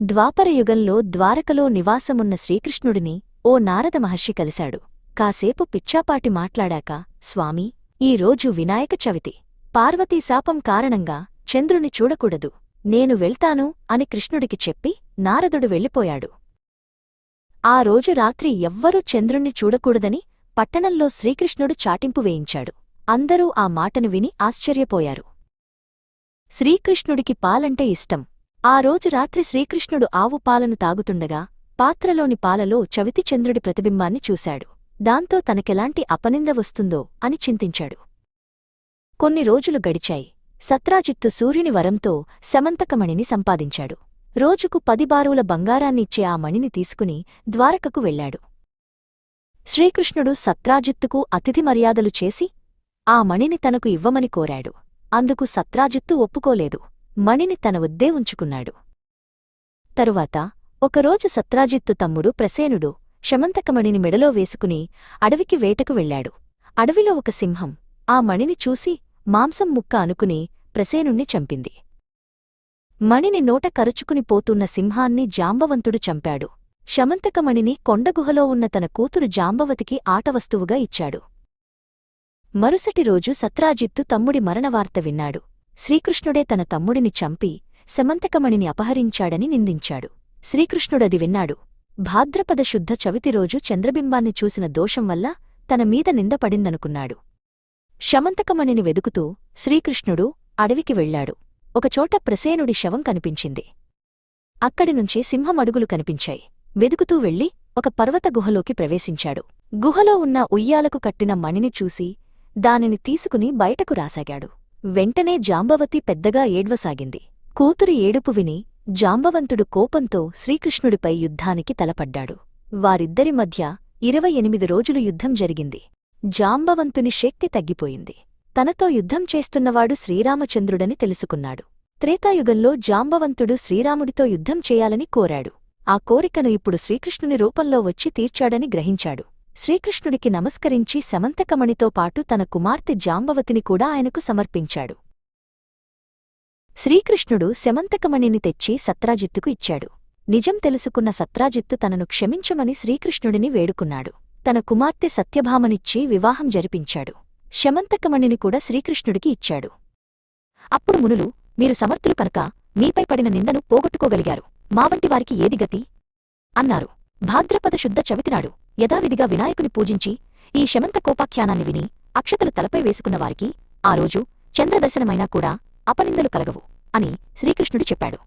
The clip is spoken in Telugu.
ద్వాపరయుగంలో ద్వారకలో నివాసమున్న శ్రీకృష్ణుడిని ఓ నారద మహర్షి కలిశాడు. కాసేపు పిచ్చాపాటి మాట్లాడాక స్వామీ ఈరోజు వినాయక చవితి. పార్వతీ శాపం కారణంగా చంద్రుని చూడకూడదు. నేను వెళ్తాను అని కృష్ణుడికి చెప్పి నారదుడు వెళ్ళిపోయాడు. ఆ రోజు రాత్రి ఎవ్వరూ చంద్రుణ్ణి చూడకూడదని పట్టణంలో శ్రీకృష్ణుడు చాటింపు వేయించాడు. అందరూ ఆ మాటను విని ఆశ్చర్యపోయారు. శ్రీకృష్ణుడికి పాలంటే ఇష్టం. ఆ రోజు రాత్రి శ్రీకృష్ణుడు ఆవు పాలను తాగుతుండగా పాత్రలోని పాలలో చవితి చంద్రుడి ప్రతిబింబాన్ని చూశాడు. దాంతో తనకెలాంటి అపనింద వస్తుందో అని చింతించాడు. కొన్ని రోజులు గడిచాయి. సత్రాజిత్తు సూర్యుని వరంతో శమంతకమణిని సంపాదించాడు. రోజుకు పది బారుల బంగారాన్నిచ్చే ఆ మణిని తీసుకుని ద్వారకకు వెళ్ళాడు. శ్రీకృష్ణుడు సత్రాజిత్తుకు అతిథి మర్యాదలు చేసి ఆ మణిని తనకు ఇవ్వమని కోరాడు. అందుకు సత్రాజిత్తు ఒప్పుకోలేదు. మణిని తన వద్దే ఉంచుకున్నాడు. తరువాత ఒకరోజు సత్రాజిత్తు తమ్ముడు ప్రసేనుడు శమంతకమణిని మెడలో వేసుకుని అడవికి వేటకు వెళ్ళాడు. అడవిలో ఒక సింహం ఆ మణిని చూసి మాంసం ముక్క అనుకుని ప్రసేనుణ్ణి చంపింది. మణిని నోట కరుచుకుని పోతున్న సింహాన్ని జాంబవంతుడు చంపాడు. శమంతకమణిని కొండగుహలో ఉన్న తన కూతురు జాంబవతికి ఆటవస్తువుగా ఇచ్చాడు. మరుసటి రోజు సత్రాజిత్తు తమ్ముడి మరణవార్త విన్నాడు. శ్రీకృష్ణుడే తన తమ్ముడిని చంపి శమంతకమణిని అపహరించాడని నిందించాడు. శ్రీకృష్ణుడది విన్నాడు. భాద్రపద శుద్ధ చవితి రోజు చంద్రబింబాన్ని చూసిన దోషం వల్ల తన మీద నిందపడిందనుకున్నాడు శమంతకమణిని వెదుకుతూ శ్రీకృష్ణుడు అడవికి వెళ్ళాడు. ఒకచోట ప్రసేనుడి శవం కనిపించింది. అక్కడినుంచి సింహమడుగులు కనిపించాయి. వెదుకుతూ వెళ్ళి ఒక పర్వత గుహలోకి ప్రవేశించాడు. గుహలో ఉన్న ఉయ్యాలకు కట్టిన మణిని చూసి దానిని తీసుకుని బయటకు రాసాగాడు. వెంటనే జాంబవతి పెద్దగా ఏడ్వసాగింది. కూతురి ఏడుపు విని జాంబవంతుడు కోపంతో శ్రీకృష్ణుడిపై యుద్ధానికి తలపడ్డాడు. వారిద్దరి మధ్య ఇరవై ఎనిమిది రోజులు యుద్ధం జరిగింది. జాంబవంతుని శక్తి తగ్గిపోయింది. తనతో యుద్ధం చేస్తున్నవాడు శ్రీరామచంద్రుడని తెలుసుకున్నాడు. త్రేతాయుగంలో జాంబవంతుడు శ్రీరాముడితో యుద్ధం చేయాలని కోరాడు. ఆ కోరికను ఇప్పుడు శ్రీకృష్ణుని రూపంలో వచ్చి తీర్చాడని గ్రహించాడు. శ్రీకృష్ణుడికి నమస్కరించి సమంతకమణితో పాటు తన కుమార్తె జాంబవతిని కూడా ఆయనకు సమర్పించాడు. శ్రీకృష్ణుడు శమంతకమణిని తెచ్చి సత్రాజిత్తుకు ఇచ్చాడు. నిజం తెలుసుకున్న సత్రాజిత్తు తనను క్షమించమని శ్రీకృష్ణుడిని వేడుకున్నాడు. తన కుమార్తె సత్యభామనిచ్చి వివాహం జరిపించాడు. శమంతకమణిని కూడా శ్రీకృష్ణుడికి ఇచ్చాడు. అప్పుడు మునులు మీరు సమర్థులు కనుక మీపై పడిన నిందను పోగొట్టుకోగలిగారు. మావంటి వారికి ఏది గతి? అన్నారు. భాద్రపద శుద్ధ చవితినాడు యథావిధిగా వినాయకుని పూజించి ఈ శమంత కోపాఖ్యానాన్ని విని అక్షతలు తలపై వేసుకున్న వారికి ఆ రోజు చంద్రదర్శనమైనా కూడా అపనిందలు కలగవు అని శ్రీకృష్ణుడు చెప్పాడు.